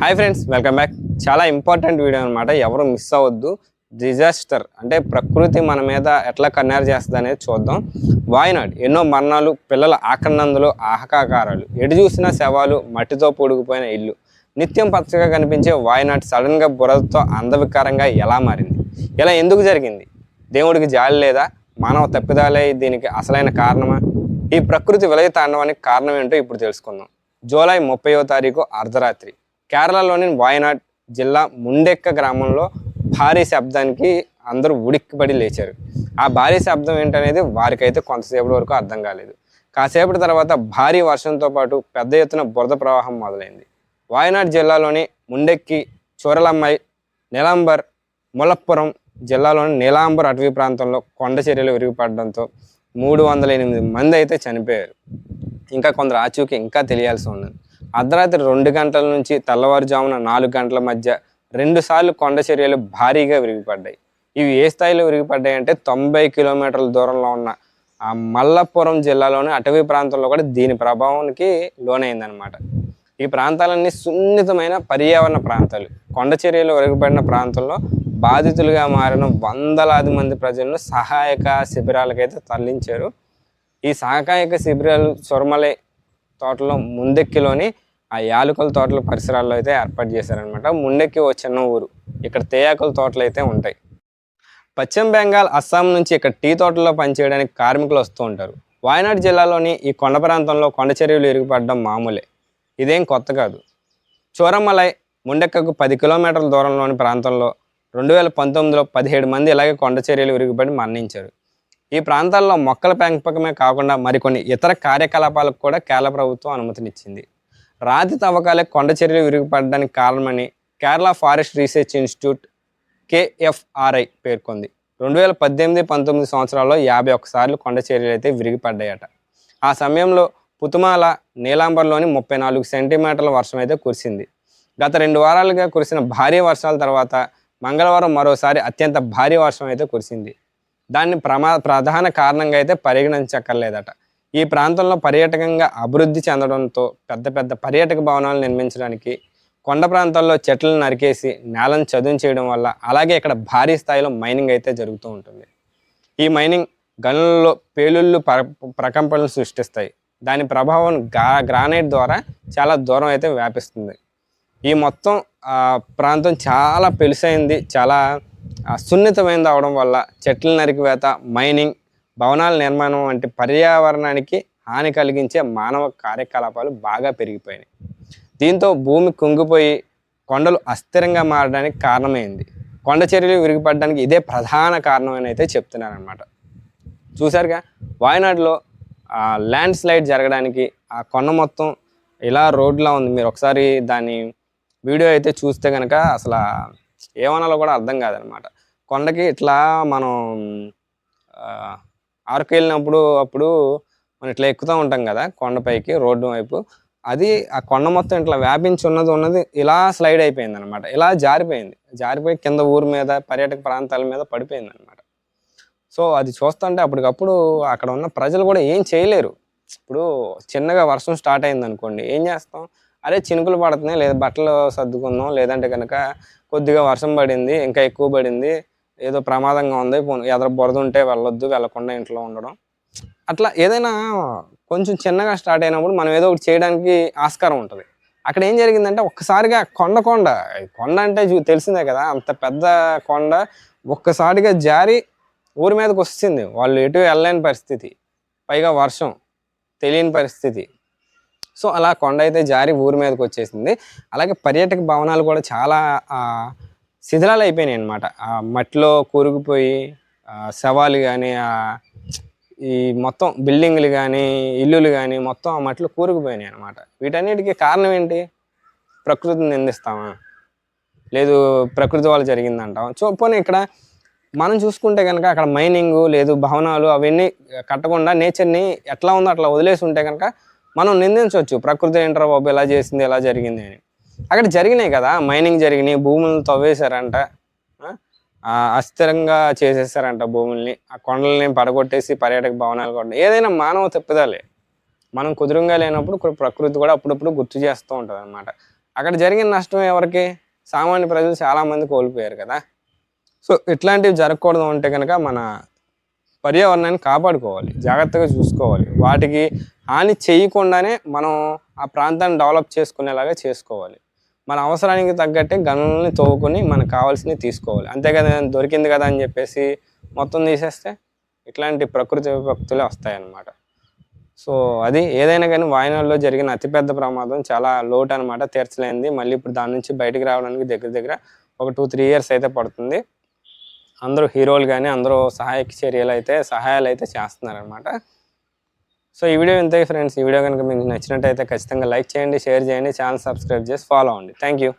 Hi friends welcome back చాలా important video అనమాట ఎవరు మిస్ అవ్వద్దు. డిజాస్టర్ అంటే ప్రకృతి మన మీద ఎట్లా కన్నేరు చేస్తుంది అనేది చూద్దాం. వాయినాడు ఎన్నో మరణాలు పిల్లల ఆకరణందులు ఆహకాకారాలు. ఎటు చూసినా శవాలు మట్టితో పొడుగుపోయిన ఇల్లు. నిత్యం పచ్చగా కనిపించే వాయినాడు సడన్గా బురదతో అందవికారంగా ఎలా మారింది? ఇలా ఎందుకు జరిగింది? దేవుడికి జాలి లేదా? మానవ తప్పిదాలే దీనికి అసలైన కారణమా? ఈ ప్రకృతి విలయ తాండవానికి కారణం ఏంటో ఇప్పుడు తెలుసుకుందాం. జూలై ముప్పయో తారీఖు అర్ధరాత్రి. కేరళలోని వాయనాడ్ జిల్లా ముండెక్క గ్రామంలో భారీ శబ్దానికి అందరూ ఉడిక్కిపడి లేచారు. ఆ భారీ శబ్దం ఏంటనేది వారికైతే కొంతసేపటి వరకు అర్థం కాలేదు. కాసేపటి తర్వాత భారీ వర్షంతో పాటు పెద్ద ఎత్తున బురద ప్రవాహం మొదలైంది. వాయనాడ్ జిల్లాలోని ముండెక్కి చోరలమ్మాయి నీలాంబర్ ములప్పురం జిల్లాలోని నీలాంబర్ అటవీ ప్రాంతంలో కొండ చర్యలు విరిగిపడడంతో మూడు వందల ఎనిమిది మంది అయితే చనిపోయారు. ఇంకా కొందరు ఆచూకీ ఇంకా తెలియాల్సి ఉన్నది. అర్ధరాత్రి రెండు గంటల నుంచి తెల్లవారుజామున నాలుగు గంటల మధ్య రెండుసార్లు కొండ చర్యలు భారీగా విరిగిపడ్డాయి. ఇవి ఏ స్థాయిలో విరిగిపడ్డాయి అంటే తొంభై కిలోమీటర్ల దూరంలో ఉన్న ఆ మల్లపురం జిల్లాలోని అటవీ ప్రాంతంలో కూడా దీని ప్రభావానికి లోనైందనమాట ఈ ప్రాంతాలన్నీ సున్నితమైన పర్యావరణ ప్రాంతాలు. కొండ చర్యలు విరిగిపడిన ప్రాంతంలో బాధితులుగా మారిన వందలాది మంది ప్రజలను సహాయక శిబిరాలకైతే తరలించారు. ఈ సహాయక శిబిరాలు సొరమలై తోటలో ముందెక్కిలోని ఆ యాలకుల తోటల పరిసరాల్లో అయితే ఏర్పాటు చేశారనమాట ముండెక్కి ఓ చిన్న ఊరు. ఇక్కడ తేయాకుల తోటలు అయితే ఉంటాయి. పశ్చిమ బెంగాల్ అస్సాం నుంచి ఇక్కడ టీ తోటల్లో పనిచేయడానికి కార్మికులు వస్తూ ఉంటారు. వాయనాడ్ జిల్లాలోని ఈ కొండ ప్రాంతంలో కొండ చెరువులు ఇరుగుపడడం మామూలే. ఇదేం కొత్త కాదు. చోరమలై ముండెక్కకు పది కిలోమీటర్ల దూరంలోని ప్రాంతంలో రెండు వేల పంతొమ్మిదిలో పదిహేడు మంది ఇలాగే కొండ చర్యలు విరిగిపడి మరణించారు. ఈ ప్రాంతాల్లో మొక్కల పెంపకమే కాకుండా మరికొన్ని ఇతర కార్యకలాపాలకు కూడా కేరళ ప్రభుత్వం అనుమతినిచ్చింది. రాతి తవ్వకాలే కొండ చర్యలు విరిగిపడడానికి కారణమని Kerala forest research institute KFRI పేర్కొంది. రెండు వేల పద్దెనిమిది పంతొమ్మిది సంవత్సరాల్లో యాభై ఒక్కసార్లు కొండ చర్యలు అయితే విరిగిపడ్డాయట. ఆ సమయంలో పుతుమాల నీలాంబర్లోని ముప్పై నాలుగు సెంటీమీటర్ల వర్షం అయితే కురిసింది. గత రెండు వారాలుగా కురిసిన భారీ వర్షాల తర్వాత మంగళవారం మరోసారి అత్యంత భారీ వర్షం అయితే కురిసింది. దాన్ని ప్రమా ప్రధాన కారణంగా అయితే పరిగణించక్కర్లేదట. ఈ ప్రాంతంలో పర్యాటకంగా అభివృద్ధి చెందడంతో పెద్ద పెద్ద పర్యాటక భవనాలు నిర్మించడానికి కొండ ప్రాంతాల్లో చెట్లను నరికేసి నేలను చదును చేయడం వల్ల అలాగే ఇక్కడ భారీ స్థాయిలో మైనింగ్ అయితే జరుగుతూ ఉంటుంది. ఈ మైనింగ్ గనులలో పేలుళ్ళు ప్ర ప్రకంపనలు సృష్టిస్తాయి. దాని ప్రభావం గా గ్రానైట్ ద్వారా చాలా దూరం అయితే వ్యాపిస్తుంది. ఈ మొత్తం ప్రాంతం చాలా పెలుసైంది చాలా సున్నితమైనది అవడం వల్ల చెట్ల నరికివేత మైనింగ్ భవనాల నిర్మాణం వంటి పర్యావరణానికి హాని కలిగించే మానవ కార్యకలాపాలు బాగా పెరిగిపోయినాయి. దీంతో భూమి కుంగిపోయి కొండలు అస్థిరంగా మారడానికి కారణమైంది. కొండ చర్యలు విరిగిపడడానికి ఇదే ప్రధాన కారణం అని అయితే చెప్తున్నారనమాట చూసారుగా వాయనాడులో ల్యాండ్ స్లైడ్ జరగడానికి ఆ కొండ మొత్తం ఇలా రోడ్లా ఉంది. మీరు ఒకసారి దాని వీడియో అయితే చూస్తే కనుక అసలు ఏమనాలో కూడా అర్థం కాదనమాట కొండకి ఇట్లా మనం అరకు వెళ్ళినప్పుడు అప్పుడు మనం ఇట్లా ఎక్కుతూ ఉంటాం కదా కొండపైకి రోడ్డు వైపు. అది ఆ కొండ మొత్తం ఇట్లా వ్యాపించి ఉన్నది ఉన్నది ఇలా స్లైడ్ అయిపోయింది అనమాట ఇలా జారిపోయింది. జారిపోయి కింద ఊరి మీద పర్యాటక ప్రాంతాల మీద పడిపోయింది అనమాట సో అది చూస్తుంటే అప్పటికప్పుడు అక్కడ ఉన్న ప్రజలు కూడా ఏం చేయలేరు. ఇప్పుడు చిన్నగా వర్షం స్టార్ట్ అయింది అనుకోండి ఏం చేస్తాం? అరే చినుకులు పడుతున్నాయి లేదా బట్టలు సర్దుకుందాం లేదంటే కనుక కొద్దిగా వర్షం పడింది ఇంకా ఎక్కువ పడింది ఏదో ప్రమాదంగా ఉంది పోనీ ఎదర బురద ఉంటే వెళ్ళొద్దు వెళ్ళకుండా ఇంట్లో ఉండడం. అట్లా ఏదైనా కొంచెం చిన్నగా స్టార్ట్ అయినప్పుడు మనం ఏదో ఒకటి చేయడానికి ఆస్కారం ఉంటుంది. అక్కడ ఏం జరిగిందంటే ఒక్కసారిగా కొండ కొండ కొండ అంటే చూ- తెలిసిందే కదా అంత పెద్ద కొండ ఒక్కసారిగా జారి ఊరి మీదకి వస్తుంది. వాళ్ళు ఎటు వెళ్ళలేని పరిస్థితి పైగా వర్షం తెలియని పరిస్థితి. సో అలా కొండ అయితే జారి ఊరి మీదకి వచ్చేసింది. అలాగే పర్యాటక భవనాలు కూడా చాలా శిథిలాలు అయిపోయినాయి అనమాట ఆ మట్టిలో కూరుకుపోయి శవాలు కానీ ఈ మొత్తం బిల్డింగ్లు కానీ ఇల్లులు కానీ మొత్తం ఆ మట్టిలో కూరుకుపోయినాయి అనమాట వీటన్నిటికీ కారణం ఏంటి? ప్రకృతిని నిందిస్తామా? లేదు ప్రకృతి వల్ల జరిగిందంటాం సో పోనీ ఇక్కడ మనం చూసుకుంటే కనుక అక్కడ మైనింగ్ లేదు భవనాలు అవన్నీ కట్టకుండా నేచర్ని ఎట్లా ఉందో అట్లా వదిలేసి ఉంటే కనుక మనం నిందించవచ్చు. ప్రకృతి ఏంటర్ బాబు ఎలా చేసింది ఎలా జరిగింది అని. అక్కడ జరిగినాయి కదా మైనింగ్ జరిగినాయి భూములను తవ్వేశారంట. అస్థిరంగా చేసేసారంట భూముల్ని. ఆ కొండల్ని పడగొట్టేసి పర్యాటక భవనాలు కూడా ఏదైనా మానవ తప్పిదాలే. మనం కుదురుగా లేనప్పుడు ప్రకృతి కూడా అప్పుడప్పుడు గుర్తు చేస్తూ ఉంటుంది అనమాట అక్కడ జరిగిన నష్టం ఎవరికి? సామాన్య ప్రజలు చాలామంది కోల్పోయారు కదా. సో ఇట్లాంటివి జరగకూడదు అంటే కనుక మన పర్యావరణాన్ని కాపాడుకోవాలి జాగ్రత్తగా చూసుకోవాలి. వాటికి హాని చేయకుండానే మనం ఆ ప్రాంతాన్ని డెవలప్ చేసుకునేలాగా చేసుకోవాలి. మన అవసరానికి తగ్గట్టే గనులని తవ్వుకొని మనకు కావాల్సినవి తీసుకోవాలి. అంతే కదా దొరికింది కదా అని చెప్పేసి మొత్తం తీసేస్తే ఇట్లాంటి ప్రకృతి విపత్తులే వస్తాయన్నమాట. సో అది ఏదైనా కానీ వాయనాడులో జరిగిన అతిపెద్ద ప్రమాదం చాలా లోటు అనమాట తీర్చలేనిది. మళ్ళీ ఇప్పుడు దాని నుంచి బయటికి రావడానికి దగ్గర దగ్గర ఒక టూ త్రీ ఇయర్స్ అయితే పడుతుంది. అందరూ హీరోలు కానీ అందరూ సహాయక చర్యలు అయితే సహాయాలు అయితే చేస్తున్నారనమాట సో ఈ వీడియో ఇంతే ఫ్రెండ్స్. ఈ వీడియో కనుక మీకు నచ్చినట్టయితే ఖచ్చితంగా లైక్ చేయండి షేర్ చేయండి ఛానల్ సబ్స్క్రైబ్ చేసి ఫాలో అవ్వండి. Thank you